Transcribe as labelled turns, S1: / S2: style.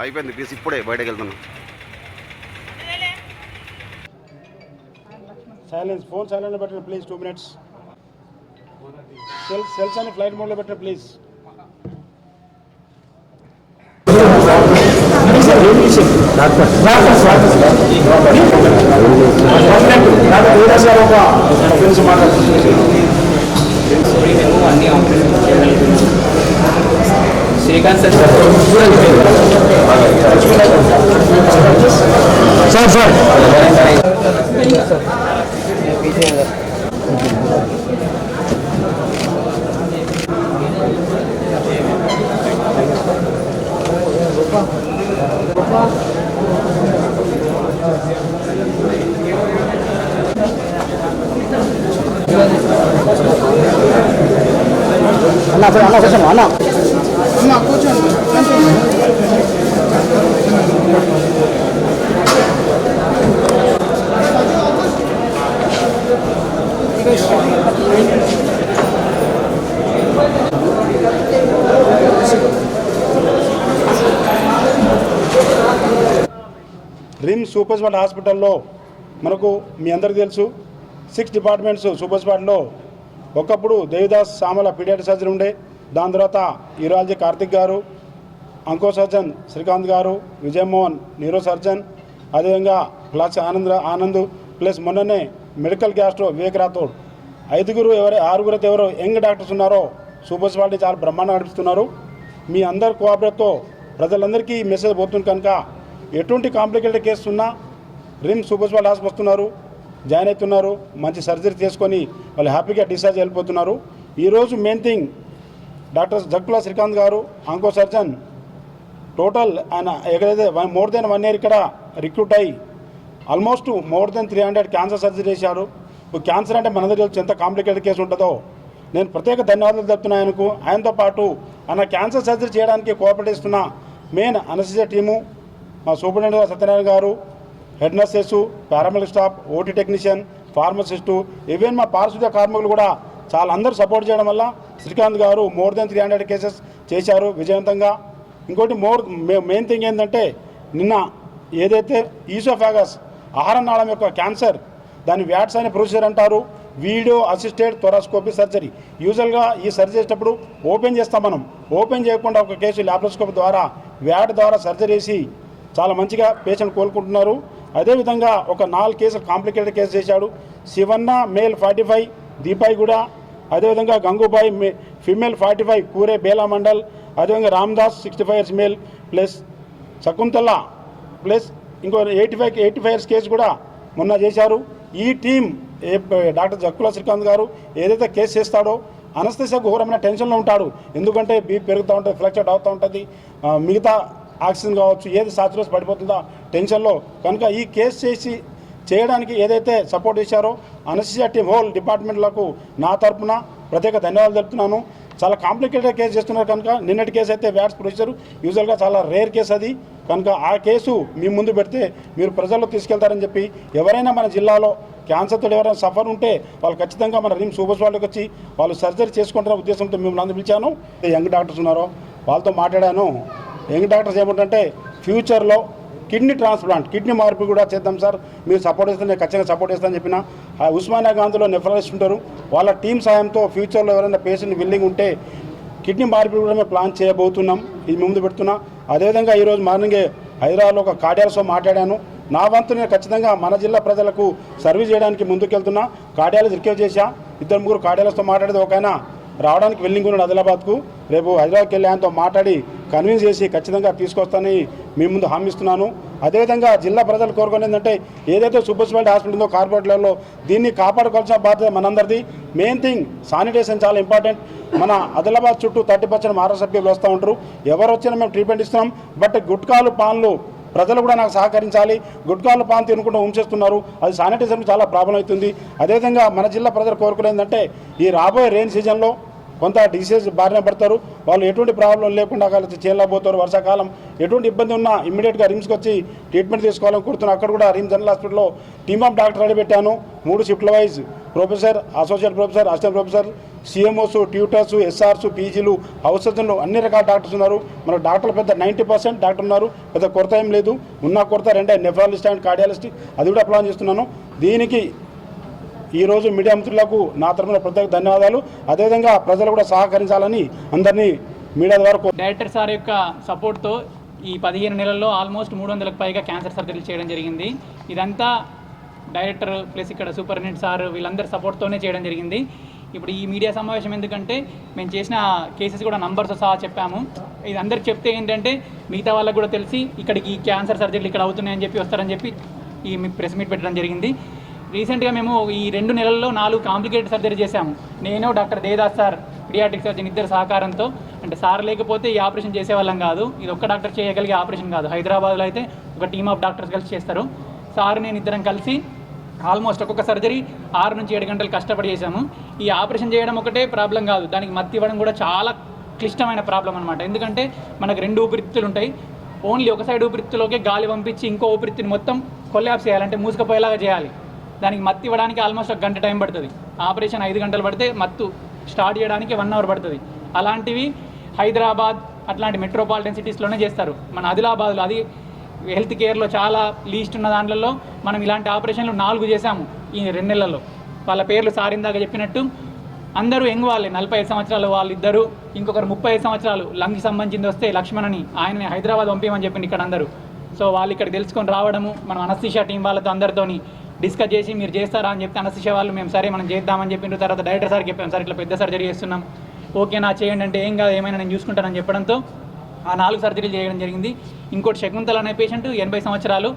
S1: అయిపోయింది పీస్ ఇప్పుడే బయటకు వెళ్తున్నాం.
S2: సైలెన్స్ ఫోన్ సైలెంట్ పెట్టండి please two minutes cell cells అని ఫ్లైట్ మోడ్లో పెట్టండి ప్లీజ్
S3: అన్ని ఆపరేషన్ చేయగలిగింది శ్రీకాంత్ సార్
S2: సార్ సార్ అన్న అన్న కూర్చోండి అన్న రిమ్ సూపర్ స్పాట్ హాస్పిటల్లో మనకు మీ అందరికీ తెలుసు. సిక్స్ డిపార్ట్మెంట్స్ సూపర్ స్పాట్లో ఒకప్పుడు దేవిదాస్ సామల పీడియాటిక్ సర్జరీ ఉండే. దాని తర్వాత యూరాలజీ కార్తిక్ గారు onco surgeon Srikanth garu Vijayamohan neuro surgeon అదేవిధంగా ప్లస్ ఆనంద్ ఆనంద్ ప్లస్ మొన్ననే మెడికల్ గ్యాస్ట్రో వివేక్ రాథోడ్. ఐదుగురు ఎవరు ఆరుగురు అయితే ఎవరు యంగ్ డాక్టర్స్ ఉన్నారో సూపర్ స్పాలిటీ చాలా బ్రహ్మాండంగా నడిపిస్తున్నారు. మీ అందరి కోఆపరేట్తో ప్రజలందరికీ ఈ మెసేజ్ పోతుంది కనుక ఎటువంటి కాంప్లికేటెడ్ కేసు ఉన్నా రిమ్ సూపర్ స్పాల్ హాస్పిటల్ వస్తున్నారు జాయిన్ అవుతున్నారు మంచి సర్జరీ చేసుకొని వాళ్ళు హ్యాపీగా డిశ్చార్జ్ వెళ్ళిపోతున్నారు. ఈరోజు main thing doctor Jaggula Srikanth garu onco surgeon total ఆయన ఎక్కడైతే మోర్ దెన్ వన్ ఇయర్ ఇక్కడ రిక్రూట్ అయ్యి almost more than three hundred cancer surgery చేశారు. ఇప్పుడు క్యాన్సర్ అంటే మన దగ్గర ఎంత కాంప్లికేటెడ్ కేసు ఉంటుందో. నేను ప్రత్యేక ధన్యవాదాలు చెప్తున్నాను ఆయనకు. ఆయనతో పాటు ఆయన క్యాన్సర్ సర్జరీ చేయడానికి కోఆపరేట్ ఇస్తున్న మెయిన్ అనసిజ టీము మా superintendent Satyanarayana garu head nurses paramedic staff OT technician pharmacist even మా పారిశుద్ధ్య కార్మికులు కూడా చాలా అందరూ సపోర్ట్ చేయడం వల్ల Srikanth garu more than three hundred cases చేశారు విజయవంతంగా. ఇంకోటి మోర్ మెయిన్ థింగ్ ఏంటంటే నిన్న ఏదైతే ఈసోఫాగస్ ఆహార నాళం యొక్క క్యాన్సర్ దాన్ని వ్యాట్స్ అనే ప్రొసీజర్ అంటారు వీడియో అసిస్టెడ్ థొరాస్కోపీ సర్జరీ యూజువల్గా ఈ సర్జరీ చేసేటప్పుడు ఓపెన్ చేస్తాం మనం. ఓపెన్ చేయకుండా ఒక కేసు ల్యాప్రోస్కోపీ ద్వారా వ్యాట్ ద్వారా సర్జరీ చేసి చాలా మంచిగా పేషెంట్ కోలుకుంటున్నారు. అదేవిధంగా ఒక నాలుగు కేసులు కాంప్లికేటెడ్ కేసు చేశాడు. శివన్న మేల్ ఫార్టీ ఫైవ్ దీపాయి కూడా అదేవిధంగా గంగూబాయి ఫిమేల్ ఫార్టీ ఫైవ్ కూరే బేలా మండల్ అదేవిధంగా Ramdas sixty five years male plus Shakuntala plus ఇంకో eighty five eighty five years case కూడా మొన్న చేశారు. ఈ టీం డాక్టర్ జక్కుల శ్రీకాంత్ గారు ఏదైతే కేసు చేస్తాడో అనస్థిస ఘోరమైన టెన్షన్లో ఉంటాడు. ఎందుకంటే బీపీ పెరుగుతూ ఉంటుంది ఫ్లక్చుయేట్ అవుతూ ఉంటుంది మిగతా ఆక్సిజన్ కావచ్చు ఏది సాచురేషన్ పడిపోతుందో టెన్షన్లో కనుక ఈ కేసు చేసి చేయడానికి ఏదైతే సపోర్ట్ ఇచ్చారో అనసియా టీం హోల్ డిపార్ట్మెంట్లకు నా తరపున ప్రత్యేక ధన్యవాదాలు తెలుపుతున్నాను. చాలా కాంప్లికేటెడ్ కేసు చేస్తున్నారు కనుక నిన్నటి కేసు అయితే వ్యాట్స్ ప్రొసీజర్ యూజువల్గా చాలా రేర్ కేసు అది. కనుక ఆ కేసు మీ ముందు పెడితే మీరు ప్రజల్లో తీసుకెళ్తారని చెప్పి ఎవరైనా మన జిల్లాలో క్యాన్సర్తో ఎవరైనా సఫర్ ఉంటే వాళ్ళు ఖచ్చితంగా మన రిమ్స్ సూపర్ వాళ్ళకి వచ్చి వాళ్ళు సర్జరీ చేసుకుంటున్న ఉద్దేశంతో మిమ్మల్ని అందరూ పిలిచాను. యంగ్ డాక్టర్స్ ఉన్నారో వాళ్ళతో మాట్లాడాను. యంగ్ డాక్టర్స్ ఏమంటే ఫ్యూచర్లో కిడ్నీ ట్రాన్స్ప్లాంట్ కిడ్నీ మార్పు కూడా చేద్దాం సార్. మీరు సపోర్ట్ చేస్తే నేను ఖచ్చితంగా సపోర్ట్ చేస్తాను చెప్పిన. ఆ ఉస్మానియా గాంధీలో నెఫరాలిస్ట్ ఉంటారు. వాళ్ళ టీం సాయంతో ఫ్యూచర్లో ఎవరైనా పేషెంట్ విల్లింగ్ ఉంటే కిడ్నీ మార్పిడి కూడా మేము ప్లాన్ చేయబోతున్నాం. ఇది ముందు పెడుతున్నా. అదేవిధంగా ఈరోజు మార్నింగే హైదరాబాద్లో ఒక కార్డియాలజీతో మాట్లాడాను. నా వంతు నేను ఖచ్చితంగా మన జిల్లా ప్రజలకు సర్వీస్ చేయడానికి ముందుకెళ్తున్నా. కార్డియాలజీ రిక్వెస్ట్ చేశా. ఇద్దరు ముగ్గురు కార్డియాలజీతో మాట్లాడేది ఒకైనా రావడానికి వెళ్ళింగ్ ఉన్నాడు ఆదిలాబాద్కు రేపు హైదరాబాద్కి వెళ్ళి ఆయనతో మాట్లాడి కన్విన్స్ చేసి ఖచ్చితంగా తీసుకొస్తానని మీ ముందు హామీస్తున్నాను. అదేవిధంగా జిల్లా ప్రజలు కోరుకునేది ఏంటంటే ఏదైతే సూపర్ స్పెషాలిటీ హాస్పిటల్ ఉందో కార్పొరేట్లలో దీన్ని కాపాడుకోవాల్సిన బాధ్యత మనందరిది. మెయిన్ థింగ్ శానిటేషన్ చాలా ఇంపార్టెంట్ మన ఆదిలాబాద్ చుట్టూ థర్టీ పర్సెంట్ మహారాష్ట్ర సభ్యులు వస్తూ ఉంటారు. ఎవరు వచ్చినా మేము ట్రీట్మెంట్ ఇస్తున్నాం. బట్ గుట్కాలు పాన్లు ప్రజలు కూడా నాకు సహకరించాలి. గుట్కాలు పాన్ తినకుండా ఉంచేస్తున్నారు. అది శానిటైజర్ చాలా ప్రాబ్లం అవుతుంది. అదేవిధంగా మన జిల్లా ప్రజలు కోరుకునేది ఏంటంటే ఈ రాబోయే రెయిన్ సీజన్లో కొంత డిసీజ్ బారిన పడతారు. వాళ్ళు ఎటువంటి ప్రాబ్లం లేకుండా కలిసి చేయలేకపోతారు వర్షాకాలం ఎటువంటి ఇబ్బంది ఉన్నా ఇమ్మీడియట్గా రిమ్స్కి వచ్చి ట్రీట్మెంట్ తీసుకోవాలని కోరుతున్నాను అక్కడ కూడా రిమ్స్ జనరల్ హాస్పిటల్లో టీమ్ ఆఫ్ డాక్టర్ అడిపెట్టాను మూడు షిఫ్ట్ల wise professor associate professor assistant professor CMOs tutors SRs పీజీలు ఔషధులు అన్ని రకాల డాక్టర్స్ ఉన్నారు. మన డాక్టర్లు పెద్ద నైంటీ పర్సెంట్ డాక్టర్ ఉన్నారు. పెద్ద కొరత ఏం లేదు. ఉన్న కొరత రెండే నెఫ్రాలజిస్ట్ అండ్ కార్డియాలజిస్ట్ అది కూడా ప్లాన్ చేస్తున్నాను. దీనికి ఈరోజు మీడియా మిత్రులకు నా తరఫున ప్రత్యేక ధన్యవాదాలు. అదేవిధంగా ప్రజలు కూడా సహకరించాలని అందరినీ మీడియా ద్వారా
S1: డైరెక్టర్ సార్ యొక్క సపోర్ట్తో ఈ పదిహేను నెలల్లో ఆల్మోస్ట్ మూడు వందలకు పైగా క్యాన్సర్ సర్జరీలు చేయడం జరిగింది. ఇదంతా డైరెక్టర్ ప్లస్ ఇక్కడ సూపరింటెండెంట్ సార్ వీళ్ళందరి సపోర్ట్తోనే చేయడం జరిగింది. ఇప్పుడు ఈ మీడియా సమావేశం ఎందుకంటే మేము చేసిన కేసెస్ కూడా నంబర్స్ సహా చెప్పాము. ఇది అందరికి చెప్తే ఏంటంటే మిగతా వాళ్ళకు కూడా తెలిసి ఇక్కడికి క్యాన్సర్ సర్జరీలు ఇక్కడ అవుతున్నాయని చెప్పి వస్తారని చెప్పి ఈ ప్రెస్ మీట్ పెట్టడం జరిగింది. రీసెంట్గా మేము ఈ రెండు నెలల్లో నాలుగు కాంప్లికేటెడ్ సర్జరీ చేశాము. నేను డాక్టర్ దేదాస్ సార్ పిడియాటిక్ సర్జన్ ఇద్దరు సహకారంతో. అంటే సార్ లేకపోతే ఈ ఆపరేషన్ చేసేవాళ్ళం కాదు. ఇది ఒక్క డాక్టర్ చేయగలిగే ఆపరేషన్ కాదు. హైదరాబాద్లో అయితే ఒక టీమ్ ఆఫ్ డాక్టర్స్ కలిసి చేస్తారు. సార్ నేను ఇద్దరం కలిసి ఆల్మోస్ట్ ఒక్కొక్క సర్జరీ ఆరు నుంచి ఏడు గంటలు కష్టపడి చేశాము. ఈ ఆపరేషన్ చేయడం ఒకటే ప్రాబ్లం కాదు. దానికి మత్తి ఇవ్వడం కూడా చాలా క్లిష్టమైన ప్రాబ్లం అనమాట ఎందుకంటే మనకు రెండు ఊపిరితిత్తులు ఉంటాయి. ఓన్లీ ఒక సైడ్ ఊపిరితిత్తులోకే గాలి పంపించి ఇంకో ఊపిరితిత్తుని మొత్తం కొల్లాప్స్ చేయాలంటే మూసుకుపోయేలాగా చేయాలి. దానికి మత్తు ఇవ్వడానికి ఆల్మోస్ట్ ఒక గంట టైం పడుతుంది. ఆపరేషన్ ఐదు గంటలు పడితే మత్తు స్టార్ట్ చేయడానికి వన్ అవర్ పడుతుంది. అలాంటివి హైదరాబాద్ అట్లాంటి మెట్రోపాలిటన్ సిటీస్లోనే చేస్తారు. మన ఆదిలాబాద్లో అది హెల్త్ కేర్లో చాలా లీస్ట్ ఉన్న దాంట్లో మనం ఇలాంటి ఆపరేషన్లు నాలుగు చేశాము ఈ రెండు నెలల్లో. వాళ్ళ పేర్లు సారిందాక చెప్పినట్టు అందరూ యంగ్ వాళ్ళే నలభై ఐదు సంవత్సరాలు వాళ్ళిద్దరు ఇంకొకరు ముప్పై ఐదు సంవత్సరాలు లంగ్కి సంబంధించింది వస్తే లక్ష్మణ్ అని ఆయనని హైదరాబాద్ పంపించమని చెప్పింది ఇక్కడ అందరూ. సో వాళ్ళు ఇక్కడ తెలుసుకొని రావడము మనం అనస్థిషా టీం వాళ్ళతో అందరితోని డిస్కస్ చేసి మీరు చేస్తారా అని చెప్తే అనస్థిషా వాళ్ళు మేము సరే మనం చేద్దామని చెప్పిన తర్వాత డైరెక్టర్ సార్ చెప్పాం సార్ ఇట్లా పెద్ద సర్జరీ చేస్తున్నాం. ఓకే నా చేయండి అంటే ఏం కాదు ఏమైనా నేను చూసుకుంటానని చెప్పడంతో ఆ నాలుగు సర్జరీలు చేయడం జరిగింది. ఇంకోటి శకుంతల అనే పేషెంట్ ఎనభై సంవత్సరాలు